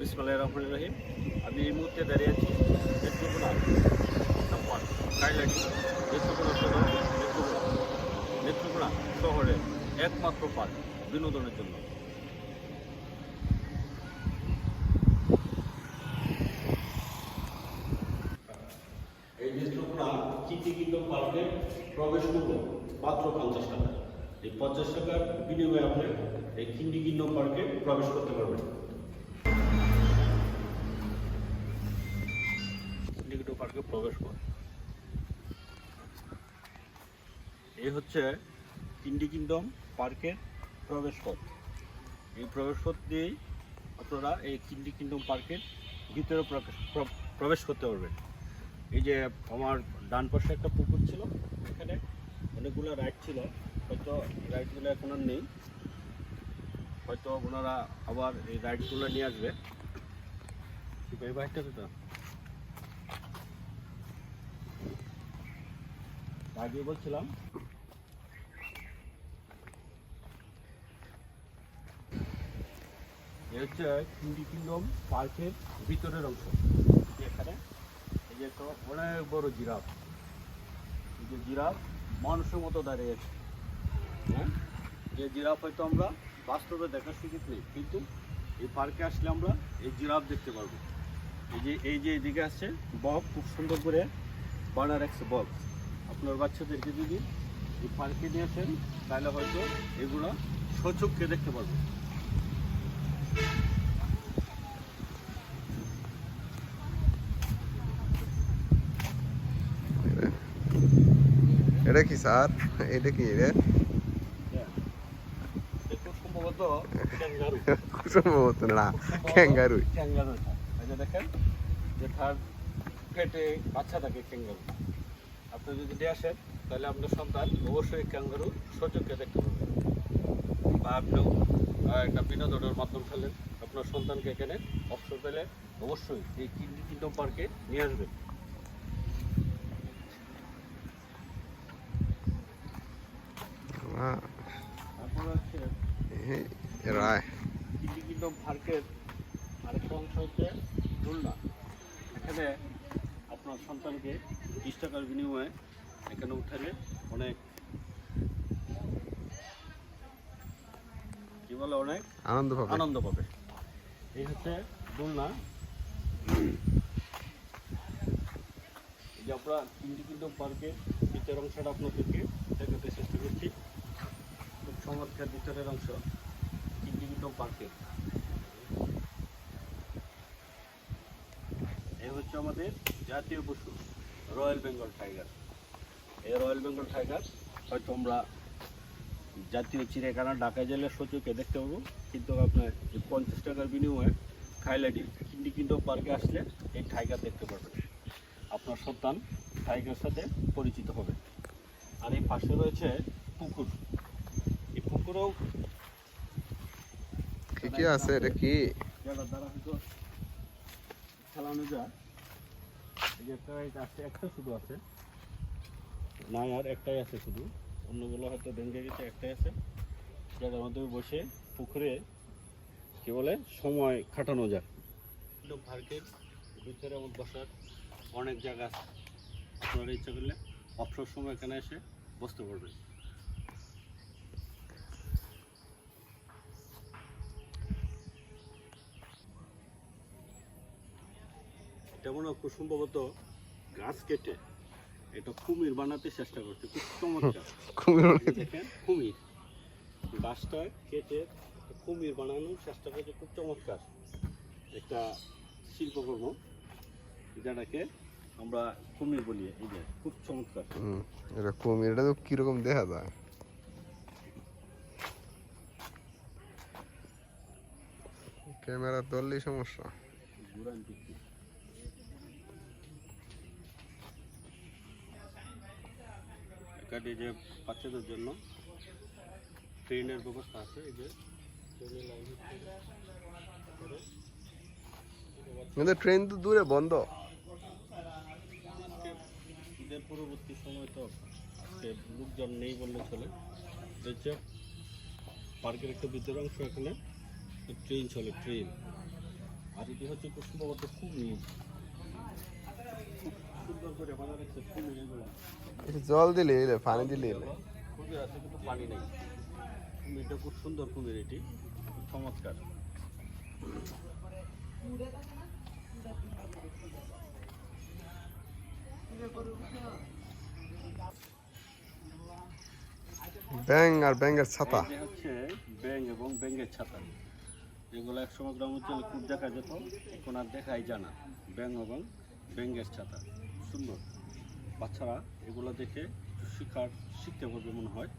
বিসমুল্লাহ রহমান রহিম। আমি এই মুহূর্তে দাঁড়িয়ে আছি নেত্রকোনা কাইলাডি নেত্রকোনা শহর নেত্রকোনা নেত্রকোনা শহরে একমাত্র পার্ক বিনোদনের জন্য। এই নেত্রকোনা চিটি পার্কে প্রবেশ করব মাত্র পঞ্চাশ টাকা। এই পঞ্চাশ টাকার বিনিময়ে আপনি এই কিন্ডি পার্কে প্রবেশ করতে পারবেন। কিন্ডি পার্কে প্রবেশ কর। এই হচ্ছে কিন্ডি কিংডম পার্কের প্রবেশ পথ এই প্রবেশ পথ দিয়েই আপনারা এই কিন্ডি কিংডম পার্কের ভিতরে প্রবেশ করতে পারবেন। এই যে আমার ডান পাশে একটা পুকুর ছিল, এখানে অনেকগুলো রাইড ছিল। হয়তো রাইডগুলো এখন আর নেই। হয়তো ওনারা আবার এই রাইডগুলো নিয়ে আসবে। এই বাইকটা তো আগে বলছিলাম। এ হচ্ছে কিন্ডি কিংডম পার্কের ভিতরের অংশ। এখানে, এই যে একটা অনেক বড় জিরাফ। এই যে জিরাফ মানুষের মতো দাঁড়িয়ে আছে। হ্যাঁ যে জিরাফ হয়তো আমরা বাস্তবে দেখার সুযোগ নেই কিন্তু এই পার্কে আসলে আমরা এই জিরাফ দেখতে পারব। এই যে এই যে এদিকে আসছে বক, খুব সুন্দর করে বানা রাখছে বক। আপনার বাচ্চাদেরকে যদি এই পার্কে নিয়ে আসেন তাহলে হয়তো এগুলো সচক্ষে দেখতে পারবে এটা কি স্যার? এটা কি রে? সম্ভবত সম্ভবত না ক্যাঙ্গারু। ক্যাঙ্গারু এটা। দেখেন যে তার পেটে বাচ্চা থাকে ক্যাঙ্গারু। আপনি যদি নিয়ে আসেন তাহলে আপনার সন্তান অবশ্যই ক্যাঙ্গারু সচক্ষে দেখতে পাবেন বা আপনিও একটা বিনোদনের মাধ্যম ফেলেন আপনার সন্তানকে এখানে অবসর পেলে অবশ্যই এই কিন্ডি কিংডম পার্কে নিয়ে আসবেন। কিংডম পার্কের আরেকটা অংশ হচ্ছে দোলনা। এখানে সন্তানকে বিশ টাকার বিনিময়ে এখানে উঠালে অনেক। কি বলে অনেক? আনন্দ পাবে। আনন্দ পাবে। এই হচ্ছে দোলনা। যে আমরা কিন্ডি কিংডম পার্কের ভিতরের অংশটা আপনাদেরকে দেখাতে চেষ্টা করছি। খুব চমৎকার ভিতরের অংশ। কিন্ডি কিংডম পার্কের এই হচ্ছে আমাদের জাতীয় পশু রয়্যাল বেঙ্গল টাইগার। এই রয়্যাল বেঙ্গল টাইগার হয়তো আমরা জাতীয় চিড়িয়াখানা ঢাকা জেলার সচিবকে দেখতে পাবো কিন্তু আপনার পঞ্চাশ টাকার বিনিময়ে খাইলাডি কিন্ডি কিন্ডো পার্কে আসলে এই টাইগার দেখতে পারবেন। আপনার সন্তান টাইগার সাথে পরিচিত হবে। আর এই পাশে রয়েছে পুকুর। এই পুকুরেও কি কি আছে এটা কি? হয়তো যায়। যে এই আছে, একটা শুধু আছে। না আর একটাই আছে শুধু। অন্যগুলো হয়তো ভেঙে গেছে, একটাই আছে। যার মধ্যে বসে পুকুরে, কি বলে, সময় খাটানো যায়। পার্কের ভিতরে আমার বসার অনেক জায়গা আছে। আপনারা ইচ্ছা করলে অবসর সময় এখানে এসে বসতে পারবেন। মনে হয় খুব সম্ভবত গাছ কেটে এটা কুমির বানাতে চেষ্টা করছে খুব চমৎকার। কুমির কুমির। গাছটা কেটে কুমির বানানোর চেষ্টা করছে খুব চমৎকার। একটা শিল্পকর্ম যেটাকে আমরা কুমির বলি এই যে খুব চমৎকার। হুম, এটা কুমির এটা তো কীরকম দেখা যায়? ক্যামেরা ধরলেই সমস্যা। দিচ্ছি যে বাচ্চাদের জন্য ট্রেনের ব্যবস্থা আছে এই যে। কিন্তু ট্রেন তো দূরে বন্ধ। পরবর্তী সময় তো লোকজন নেই বললে চলে। হচ্ছে পার্কের একটা ভিতর অংশ এখানে ট্রেন চলে ট্রেন। আর এটি হচ্ছে খুব সম্ভবত কুমির খুব সুন্দর করে রাখছে কুমির এগুলো। একটু জল দিলে এলে পানি দিলে এলে। কুমির আছে কিন্তু পানি নেই। কুমিরটা খুব সুন্দর কুমির এটি চমৎকার। ব্যাং আর ব্যাঙের ছাতা। হচ্ছে ব্যাং এবং ব্যাঙের ছাতা। যেগুলো একসময় গ্রাম অঞ্চলে খুব দেখা যেত এখন আর দেখাই জানা ব্যাং এবং ব্যাঙের ছাতা সুন্দর। বাচ্চারা এগুলো দেখে শিকার শিখতে পারবে মনে হয়।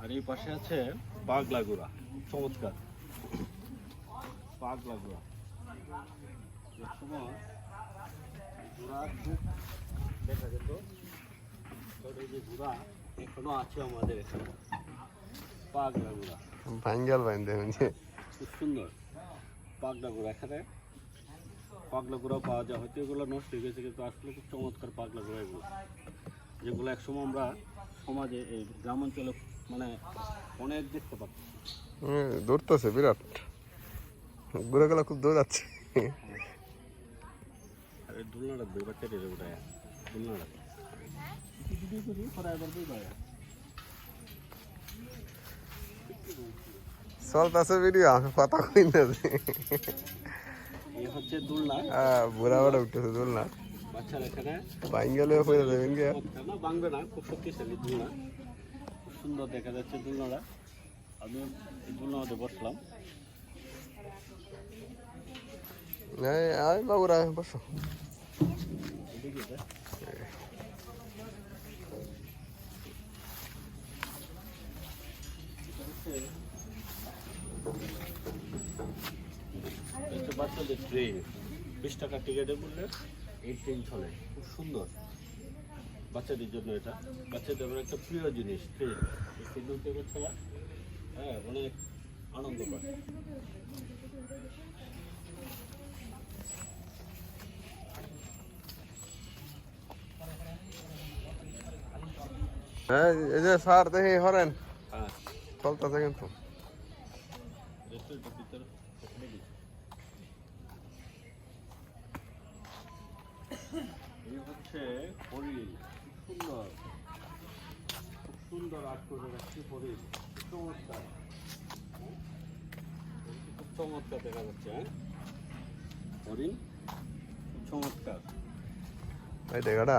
আর এই পাশে আছে পাগলা গোড়া চমৎকার। পাগলা গোড়া। একসময় গোড়া খুব দেখা যেত। এই যে ঘোড়া এখনও আছে আমাদের এখানে। পাগলা ঘোড়া ভাঙ্গাল বাইন যে খুব সুন্দর। পাগলা ঘোড়া এখানে। পাগলা ঘোড়া পাওয়া যায়। হয়তো এগুলো নষ্ট হয়ে গেছে কিন্তু আসলে খুব চমৎকার পাগলা ঘোড়া এগুলো। যেগুলো একসময় আমরা সমাজে এই গ্রাম অঞ্চলে মানে অনেক দেখতে পাচ্ছি। দৌড়তেছে বিরাট। ঘুরে গেলে খুব দৌড়াচ্ছে। আর দুলনাটা দুইবার কেটে দেবে ওটা দুলনাটা ভিডিও করি পরে এবার দুইবার চলতেছে ভিডিও আমি কথা কই না যে। হচ্ছে দুলনা। বুড়া বাড়া উঠেছে দোল না বাচ্চারা এখানে যাবেন না না খুব শক্তিশালী দুলনা। খুব সুন্দর দেখা যাচ্ছে দুলনাটা। আমি এই দুলনাতে বসলাম। এই আয় বাবুরা বসো। এদিকে যা। এটা হচ্ছে এটা ট্রেন বিশ টাকা টিকিটে বললে এই ট্রেন চলে। খুব সুন্দর। বাচ্চাদের জন্য এটা। বাচ্চাদের আমার একটা প্রিয় জিনিস ট্রেন। এই ট্রেন বাচ্চারা হ্যাঁ অনেক আনন্দ পায়। হ্যাঁ এই যে স্যার দেখি হরেন হ্যাঁ। চলতেছে কিন্তু। হচ্ছে হরিণ সুন্দর। খুব সুন্দর আর্ট করে রাখছি হরিণ চমৎকার? খুব চমৎকার দেখা যাচ্ছে হ্যাঁ? হরিণ চমৎকার। এই দেখাটা।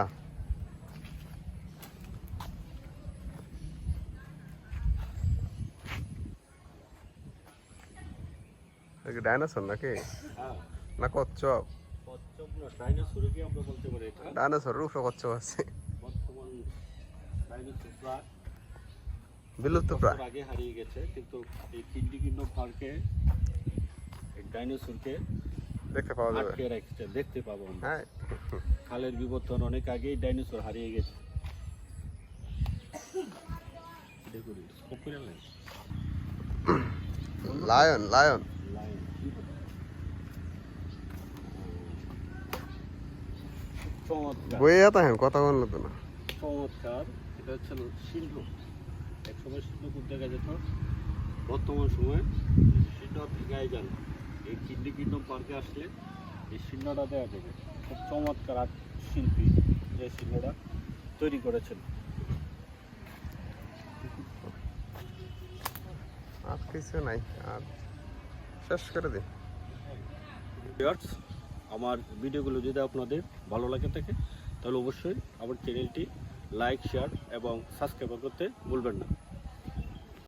ডাইনোসর নাকি? হ্যাঁ। না কচ্ছপ? ডাইনোসর রূপ কচ্ছপ আছে। বর্তমান ডাইনোসর প্রায় বিলুপ্ত প্রায় আগে হারিয়ে গেছে কিন্তু এই পার্কে ডাইনোসরকে দেখতে পাওয়া যাবে। আটকে রাখছে দেখতে পাবো হ্যাঁ। খালের বিবর্তন অনেক আগেই ডাইনোসর হারিয়ে গেছে। দেখুন? লায়ন লায়ন Lion, কি বলে? চমৎকার। বইয়ে যেতে হ্যাঁ কথা বলল তো না। চমৎকার। এটা হচ্ছে শিল্প। এক সময় শিল্প খুব দেখা যেত। বর্তমান সময়ে শিল্প গায়ে যান। এই কিডনি কিংডম পার্কে আসলে এই শিল্পটা দেওয়া যাবে। খুব চমৎকার আর্ট শিল্পী যে শিল্পটা তৈরি করেছেন। আর কিছু নাই আর শেষ করে ভিউয়ার্স আমার ভিডিওগুলো যদি আপনাদের ভালো লাগে থাকে, তাহলে অবশ্যই আমার চ্যানেলটি লাইক, শেয়ার এবং সাবস্ক্রাইব করতে ভুলবেন না।